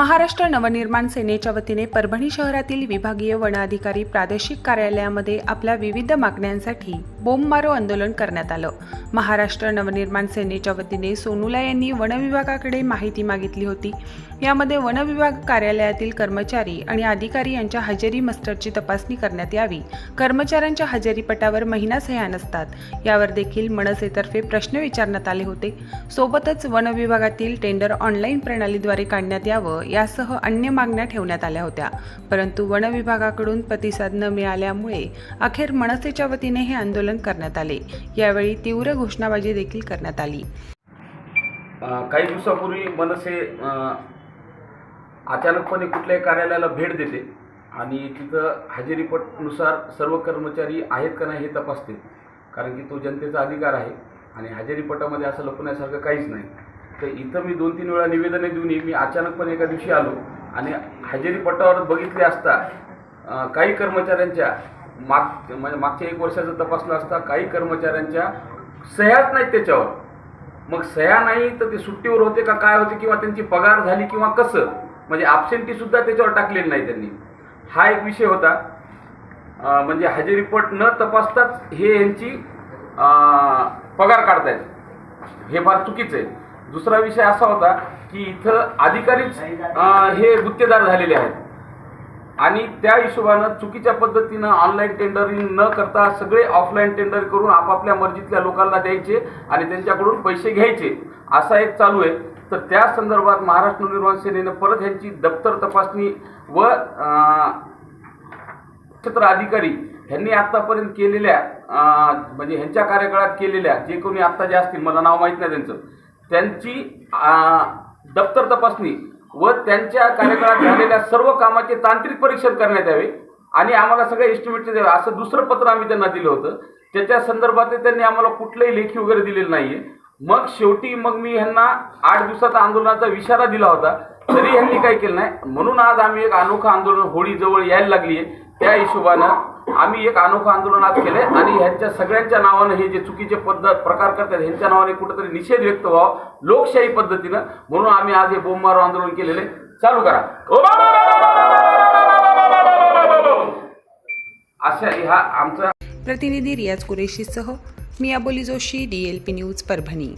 महाराष्ट्र नवनिर्माण सेनेच्या वतीने परभणी शहरातील विभागीय वनाधिकारी प्रादेशिक कार्यालयामध्ये आपल्या विविध मागण्यांसाठी बोंबमारो आंदोलन करण्यात आलं. महाराष्ट्र नवनिर्माण सेनेच्या वतीने सोनुला यांनी वनविभागाकडे माहिती मागितली होती. यामध्ये वनविभाग कार्यालयातील कर्मचारी आणि अधिकारी यांच्या हजेरी मस्टरची तपासणी करण्यात यावी. कर्मचाऱ्यांच्या हजेरीपटावर महिना सह्या नसतात. यावर देखील मनसेतर्फे प्रश्न विचारण्यात आले होते. सोबतच वनविभागातील टेंडर ऑनलाईन प्रणालीद्वारे काढण्यात यावं यासह अन्य मागण्या ठेवण्यात आल्या होत्या. परंतु वनविभागाकडून प्रतिसाद न मिळाल्यामुळे अखेर मनसेच्या वतीने हे आंदोलन करण्यात आले. यावेळी तीव्र घोषणाबाजी देखील करण्यात आली. काही दिवसापूर्वी मनसे अचानकपणे कुठल्याही कार्यालयाला भेट देते आणि तिथं हजेरीपटनुसार सर्व कर्मचारी आहेत का नाही हे तपासते कारण की तो जनतेचा अधिकार आहे आणि हजेरीपटामध्ये असं लपवण्यासारखं काहीच नाही. तर इथं मी दोन तीन वेळा निवेदने देऊनही मी अचानकपणे एका दिवशी आलो आणि हजेरीपटावर बघितले असता काही कर्मचाऱ्यांच्या माग म्हणजे मागच्या एक वर्षाचं तपासलं असता काही कर्मचाऱ्यांच्या सह्याच नाहीत त्याच्यावर. मग सह्या नाही तर ते सुट्टीवर होते का काय होते किंवा त्यांची पगार झाली किंवा कसं? म्हणजे absentee सुद्धा त्याच्यावर टाकलेली नाही त्यांनी. हा एक विषय होता. म्हणजे म्हणजे रिपोर्ट न तपासताच हे यांची पगार काढतायत. हे फार चुकीचं आहे. दुसरा विषय असा होता की इथं अधिकारीच हे गुत्तेदार झालेले आहेत. आणि त्या हिशोबानं चुकीच्या पद्धतीनं ऑनलाईन टेंडरिंग न करता सगळे ऑफलाईन टेंडर करून आपापल्या मर्जीतल्या लोकांना द्यायचे आणि त्यांच्याकडून पैसे घ्यायचे असा एक चालू आहे. तर त्या संदर्भात महाराष्ट्र निर्माण सेनेनं परत ह्यांची दप्तर तपासणी व क्षेत्र अधिकारी ह्यांनी आत्तापर्यंत केलेल्या म्हणजे ह्यांच्या कार्यकाळात केलेल्या जे कोणी आत्ता जे असतील मला नाव माहीत नाही त्यांचं त्यांची दप्तर तपासणी व त्यांच्या कार्यकाळात झालेल्या सर्व कामाचे तांत्रिक परीक्षण करण्यात यावे आणि आम्हाला सगळे एस्टिमेटचे द्यावे. असं दुसरं पत्र आम्ही त्यांना दिलं होतं. त्याच्या संदर्भात त्यांनी आम्हाला कुठलंही लेखी वगैरे दिलेलं नाहीये. मग शेवटी मग मी ह्यांना आठ दिवसाचा आंदोलनाचा इशारा दिला होता. तरी यांनी काही केलं नाही. म्हणून आज आम्ही एक अनोखं आंदोलन होळी जवळ यायला लागली आहे त्या हिशोबानं आम्ही एक अनोखं आंदोलन आज केलंय आणि ह्यांच्या सगळ्यांच्या नावानं हे जे चुकीचे पद्धत प्रकार करतात ह्यांच्या नावाने कुठेतरी निषेध व्यक्त व्हावा लोकशाही पद्धतीनं. म्हणून आम्ही आज हे बोंबमारो आंदोलन केलेले चालू करा. अशा ह्या आमचा प्रतिनिधी रियाज कुरेशीसह मी Aboli Joshi D L P news Parbhani.